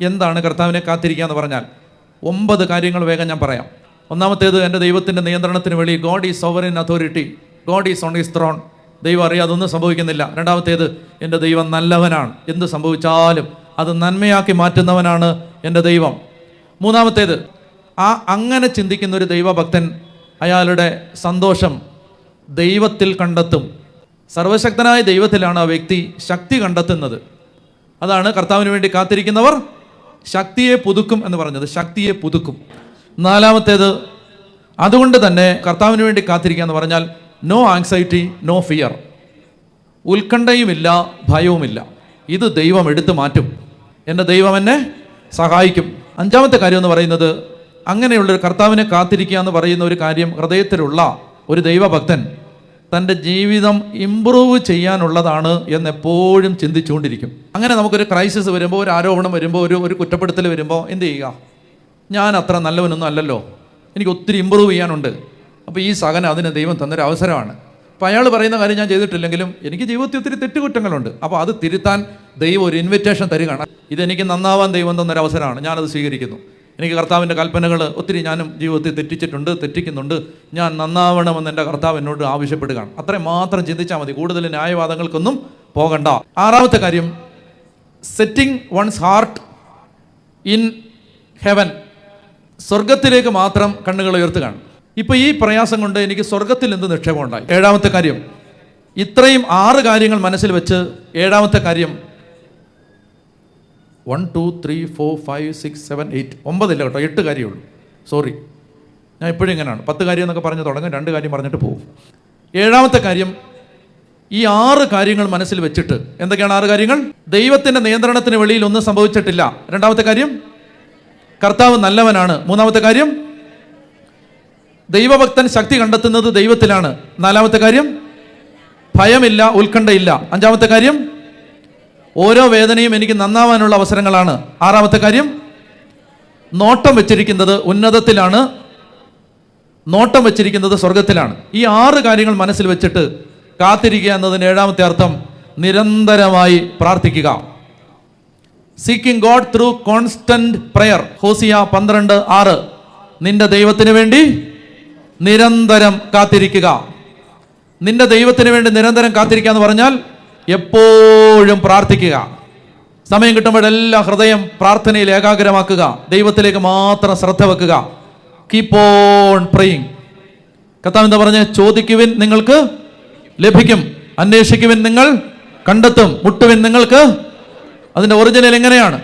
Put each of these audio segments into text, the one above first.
എന്താണ് കർത്താവിനെ കാത്തിരിക്കുക എന്ന് പറഞ്ഞാൽ ഒമ്പത് കാര്യങ്ങൾ വേഗം ഞാൻ പറയാം. ഒന്നാമത്തേത് എന്റെ ദൈവത്തിന്റെ നിയന്ത്രണത്തിന് വേണ്ടി God is sovereign authority God is on is throne ദൈവം അറിയാതെ ഒന്നും സംഭവിക്കുന്നില്ല. രണ്ടാമത്തേത് എന്റെ ദൈവം നല്ലവനാണ്. എന്ത് സംഭവിച്ചാലും അത് നന്മയാക്കി മാറ്റുന്നവനാണ് എന്റെ ദൈവം. മൂന്നാമത്തേത് ആ അങ്ങനെ ചിന്തിക്കുന്ന ഒരു ദൈവഭക്തൻ അയാളുടെ സന്തോഷം ദൈവത്തിൽ കണ്ടെത്തും. സർവശക്തനായ ദൈവത്തിലാണ് ആ വ്യക്തി ശക്തി കണ്ടെത്തുന്നത്. അതാണ് കർത്താവിന് വേണ്ടി കാത്തിരിക്കുന്നവർ ശക്തിയെ പുതുക്കും എന്ന് പറഞ്ഞത് ശക്തിയെ പുതുക്കും. നാലാമത്തേത് അതുകൊണ്ട് തന്നെ കർത്താവിന് വേണ്ടി കാത്തിരിക്കുക എന്ന് പറഞ്ഞാൽ നോ ആങ്സൈറ്റി നോ ഫിയർ ഉത്കണ്ഠയുമില്ല ഭയവുമില്ല. ഇത് ദൈവം എടുത്തു മാറ്റും. എന്റെ ദൈവം എന്നെ സഹായിക്കും. അഞ്ചാമത്തെ കാര്യം എന്ന് പറയുന്നത് അങ്ങനെയുള്ളൊരു കർത്താവിനെ കാത്തിരിക്കുക എന്ന് പറയുന്ന ഒരു കാര്യം ഹൃദയത്തിലുള്ള ഒരു ദൈവഭക്തൻ തന്റെ ജീവിതം ഇമ്പ്രൂവ് ചെയ്യാനുള്ളതാണ് എന്ന് എപ്പോഴും ചിന്തിച്ചുകൊണ്ടിരിക്കും. അങ്ങനെ നമുക്കൊരു ക്രൈസിസ് വരുമ്പോൾ ഒരു ആരോപണം വരുമ്പോൾ ഒരു ഒരു കുറ്റപ്പെടുത്തൽ വരുമ്പോൾ എന്ത് ചെയ്യുക? ഞാൻ അത്ര നല്ലവനൊന്നും അല്ലല്ലോ. എനിക്ക് ഒത്തിരി ഇമ്പ്രൂവ് ചെയ്യാനുണ്ട്. അപ്പോൾ ഈ സഹനം അതിന് ദൈവം തന്നൊരു അവസരമാണ്. അപ്പോൾ അയാൾ പറയുന്ന കാര്യം ഞാൻ ചെയ്തിട്ടില്ലെങ്കിലും എനിക്ക് ജീവിതത്തിൽ ഒത്തിരി തെറ്റുകുറ്റങ്ങളുണ്ട്. അപ്പോൾ അത് തിരുത്താൻ ദൈവം ഒരു ഇൻവിറ്റേഷൻ തരികയാണ്. ഇതെനിക്ക് നന്നാവാൻ ദൈവം തന്നൊരു അവസരമാണ്. ഞാനത് സ്വീകരിക്കുന്നു. എനിക്ക് കർത്താവിന്റെ കൽപ്പനകൾ ഒത്തിരി ഞാനും ജീവിതത്തിൽ തെറ്റിച്ചിട്ടുണ്ട് തെറ്റിക്കുന്നുണ്ട്. ഞാൻ നന്നാവണമെന്ന് എന്റെ കർത്താവ് എന്നോട് ആവശ്യപ്പെടുകയാണ്. അത്രയും മാത്രം ചിന്തിച്ചാൽ മതി. കൂടുതൽ ന്യായവാദങ്ങൾക്കൊന്നും പോകണ്ട. ആറാമത്തെ കാര്യം setting one's heart in heaven സ്വർഗത്തിലേക്ക് മാത്രം കണ്ണുകൾ ഉയർത്തുകയാണ്. ഇപ്പൊ ഈ പ്രയാസം കൊണ്ട് എനിക്ക് സ്വർഗത്തിൽ എന്ത് നിക്ഷേപം ഉണ്ടായി ഏഴാമത്തെ കാര്യം ഇത്രയും ആറ് കാര്യങ്ങൾ മനസ്സിൽ വെച്ച് ഏഴാമത്തെ കാര്യം one two three four five six seven eight ഒമ്പതില്ല കേട്ടോ എട്ട് കാര്യമുള്ളൂ സോറി ഞാൻ ഇപ്പോഴും ഇങ്ങനെയാണ്. പത്ത് കാര്യം എന്നൊക്കെ പറഞ്ഞ് തുടങ്ങും രണ്ട് കാര്യം പറഞ്ഞിട്ട് പോകും ഏഴാമത്തെ കാര്യം ഈ ആറ് കാര്യങ്ങൾ മനസ്സിൽ വെച്ചിട്ട്. എന്തൊക്കെയാണ് ആറ് കാര്യങ്ങൾ? ദൈവത്തിന്റെ നിയന്ത്രണത്തിന് വെളിയിൽ ഒന്നും സംഭവിച്ചിട്ടില്ല. രണ്ടാമത്തെ കാര്യം കർത്താവ് നല്ലവനാണ്. മൂന്നാമത്തെ കാര്യം ദൈവഭക്തൻ ശക്തി കണ്ടെത്തുന്നത് ദൈവത്തിലാണ്. നാലാമത്തെ കാര്യം ഭയമില്ല ഉത്കണ്ഠയില്ല. അഞ്ചാമത്തെ കാര്യം ഓരോ വേദനയും എനിക്ക് നന്നാവാനുള്ള അവസരങ്ങളാണ്. ആറാമത്തെ കാര്യം നോട്ടം വെച്ചിരിക്കുന്നത് ഉന്നതത്തിലാണ്. നോട്ടം വെച്ചിരിക്കുന്നത് സ്വർഗത്തിലാണ് ഈ ആറ് കാര്യങ്ങൾ മനസ്സിൽ വെച്ചിട്ട് കാത്തിരിക്കുക എന്നതിന് ഏഴാമത്തെ അർത്ഥം നിരന്തരമായി പ്രാർത്ഥിക്കുക. Seeking God through constant prayer Hosea പന്ത്രണ്ട് ആറ്. നിന്റെ ദൈവത്തിന് വേണ്ടി നിരന്തരം കാത്തിരിക്കുക. നിന്റെ ദൈവത്തിന് വേണ്ടി നിരന്തരം കാത്തിരിക്കുക എന്ന് പറഞ്ഞാൽ എപ്പോഴും പ്രാർത്ഥിക്കുക. സമയം കിട്ടുമ്പോഴെല്ലാം ഹൃദയം പ്രാർത്ഥനയിൽ ഏകാഗ്രമാക്കുക. ദൈവത്തിലേക്ക് മാത്രം ശ്രദ്ധ വെക്കുക. കീപ്പ് ഓൺ പ്രയിങ് കർത്താവ് എന്താ പറഞ്ഞ? ചോദിക്കുവിൻ നിങ്ങൾക്ക് ലഭിക്കും. അന്വേഷിക്കുവിൻ നിങ്ങൾ കണ്ടെത്തും. മുട്ടുവിൻ നിങ്ങൾക്ക് അതിന്റെ ഒറിജിനൽ എങ്ങനെയാണ്?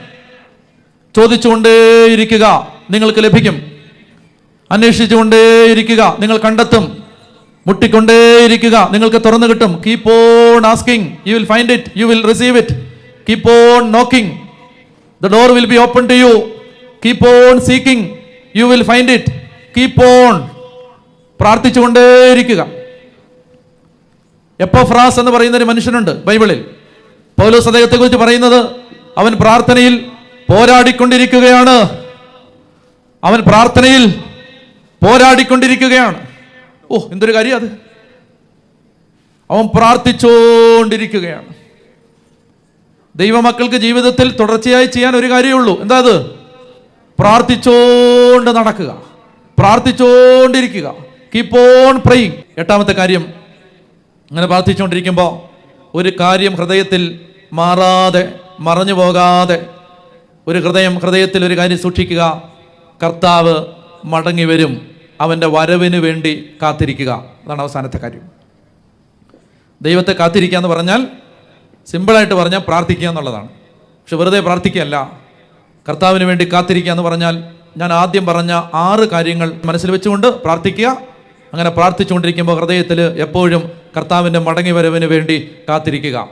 ചോദിച്ചുകൊണ്ടേയിരിക്കുക. നിങ്ങൾക്ക് ലഭിക്കും. അന്വേഷിച്ചുകൊണ്ടേയിരിക്കുക. നിങ്ങൾ കണ്ടെത്തും. മുട്ടിക്കൊണ്ടേയിരിക്കുക. നിങ്ങൾക്ക് തുറന്നു കിട്ടും. Keep on asking you will find it you will receive it keep on knocking the door will be open to you keep on seeking you will find it keep on പ്രാർത്ഥിച്ചുകൊണ്ടേയിരിക്കുക. Epaphras എന്ന് പറയുന്ന ഒരു മനുഷ്യനുണ്ട് ബൈബിളിൽ. പൗലോസ് അദ്ദേഹത്തെ കുറിച്ച് പറയുന്നത് അവൻ പ്രാർത്ഥനയിൽ പോരാടിക്കൊണ്ടിരിക്കുകയാണ്. അവൻ പ്രാർത്ഥനയിൽ പോരാടിക്കൊണ്ടിരിക്കുകയാണ്. ഓ എന്തൊരു കാര്യം അത്? അവൻ പ്രാർത്ഥിച്ചുകൊണ്ടിരിക്കുകയാണ് ദൈവമക്കൾക്ക് ജീവിതത്തിൽ തുടർച്ചയായി ചെയ്യാൻ ഒരു കാര്യമേ ഉള്ളൂ. എന്താ അത്? പ്രാർത്ഥിച്ചോണ്ട് നടക്കുക. പ്രാർത്ഥിച്ചോണ്ടിരിക്കുക. കീപ്പ് ഓൺ പ്രയിങ് എട്ടാമത്തെ കാര്യം അങ്ങനെ പ്രാർത്ഥിച്ചുകൊണ്ടിരിക്കുമ്പോൾ ഒരു കാര്യം ഹൃദയത്തിൽ മാറാതെ മറഞ്ഞു പോകാതെ ഒരു ഹൃദയം ഹൃദയത്തിൽ ഒരു കാര്യം സൂക്ഷിക്കുക. കർത്താവ് മടങ്ങി വരും അവന്റെ വരവിന് വേണ്ടി കാത്തിരിക്കുക. അതാണ് അവസാനത്തെ കാര്യം. ദൈവത്തെ കാത്തിരിക്കുക എന്ന് പറഞ്ഞാൽ സിമ്പിളായിട്ട് പറഞ്ഞാൽ പ്രാർത്ഥിക്കുക എന്നുള്ളതാണ്. പക്ഷെ വെറുതെ പ്രാർത്ഥിക്കുകയല്ല. കർത്താവിന് വേണ്ടി കാത്തിരിക്കുക എന്ന് പറഞ്ഞാൽ ഞാൻ ആദ്യം പറഞ്ഞ ആറ് കാര്യങ്ങൾ മനസ്സിൽ വെച്ചുകൊണ്ട് പ്രാർത്ഥിക്കുക. അങ്ങനെ പ്രാർത്ഥിച്ചുകൊണ്ടിരിക്കുമ്പോൾ ഹൃദയത്തിൽ എപ്പോഴും കർത്താവിന്റെ മടങ്ങി വരവിന് വേണ്ടി കാത്തിരിക്കുക.